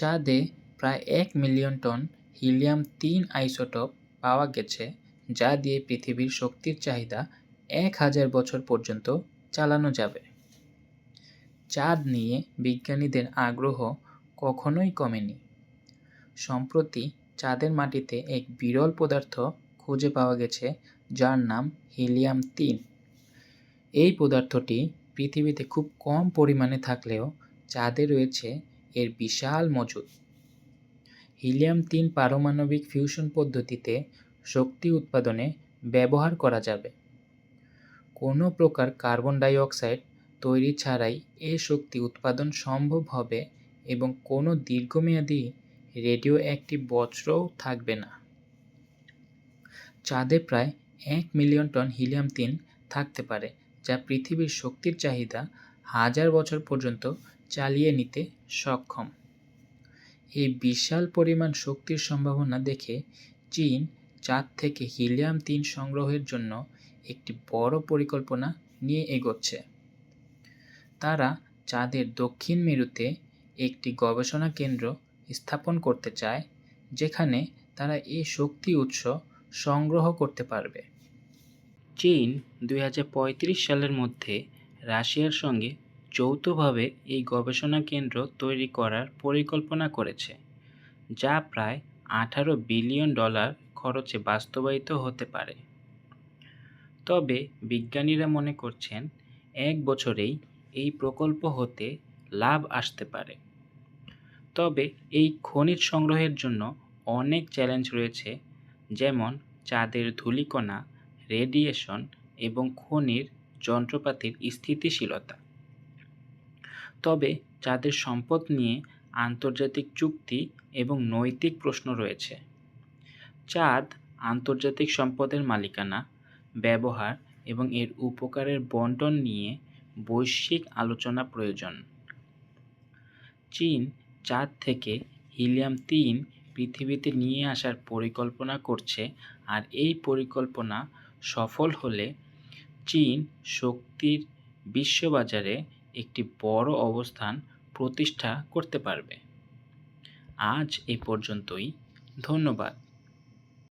চাঁদে প্রায় এক মিলিয়ন টন হিলিয়াম তিন আইসোটোপ পাওয়া গেছে, যা দিয়ে পৃথিবীর শক্তির চাহিদা এক হাজার বছর পর্যন্ত চালানো যাবে। চাঁদ নিয়ে বিজ্ঞানীদের আগ্রহ কখনোই কমেনি। সম্প্রতি চাঁদের মাটিতে এক বিরল পদার্থ খুঁজে পাওয়া গেছে, যার নাম হিলিয়াম তিন। এই পদার্থটি পৃথিবীতে খুব কম পরিমাণে থাকলেও চাঁদে রয়েছে এর বিশাল মজুদ। হিলিয়াম তিন পারমাণবিক ফিউশন পদ্ধতিতে শক্তি উৎপাদনে ব্যবহার করা যাবে। কোনো প্রকার কার্বন ডাই অক্সাইড তৈরি ছাড়াই এ শক্তি উৎপাদন সম্ভব হবে এবং কোনো দীর্ঘমেয়াদী রেডিও অ্যাক্টিভ বজ্রও থাকবে না। চাঁদে প্রায় এক মিলিয়ন টন হিলিয়াম তিন থাকতে পারে, যা পৃথিবীর শক্তির চাহিদা হাজার বছর পর্যন্ত চালিয়ে নিতে সক্ষম। এই বিশাল পরিমাণ শক্তির সম্ভাবনা দেখে চীন চাঁদ থেকে হিলিয়াম তিন সংগ্রহের জন্য একটি বড় পরিকল্পনা নিয়ে এগোচ্ছে। তারা চাঁদের দক্ষিণ মেরুতে একটি গবেষণা কেন্দ্র স্থাপন করতে চায়, যেখানে তারা এই শক্তি উৎস সংগ্রহ করতে পারবে। চীন দুই হাজার পঁয়ত্রিশ সালের মধ্যে রাশিয়ার সঙ্গে যৌথভাবে এই গবেষণা কেন্দ্র তৈরি করার পরিকল্পনা করেছে, যা প্রায় আঠারো বিলিয়ন ডলার খরচে বাস্তবায়িত হতে পারে। তবে বিজ্ঞানীরা মনে করছেন, এক বছরেই এই প্রকল্প হতে লাভ আসতে পারে। তবে এই খনিজ সংগ্রহের জন্য অনেক চ্যালেঞ্জ রয়েছে, যেমন চাঁদের ধূলিকণা, রেডিয়েশন এবং খনির যন্ত্রপাতির স্থিতিশীলতা। তবে চাঁদের সম্পদ নিয়ে আন্তর্জাতিক চুক্তি এবং নৈতিক প্রশ্ন রয়েছে। চাঁদ আন্তর্জাতিক সম্পদের মালিকানা, ব্যবহার এবং এর উপকারের বন্টন নিয়ে বৈশ্বিক আলোচনা প্রয়োজন। চীন চাঁদ থেকে হিলিয়াম তিন পৃথিবীতে নিয়ে আসার পরিকল্পনা করছে আর এই পরিকল্পনা সফল হলে চীন শক্তির বিশ্ববাজারে একটি বড় অবস্থান প্রতিষ্ঠা করতে পারবে। আজ এ পর্যন্তই। ধন্যবাদ।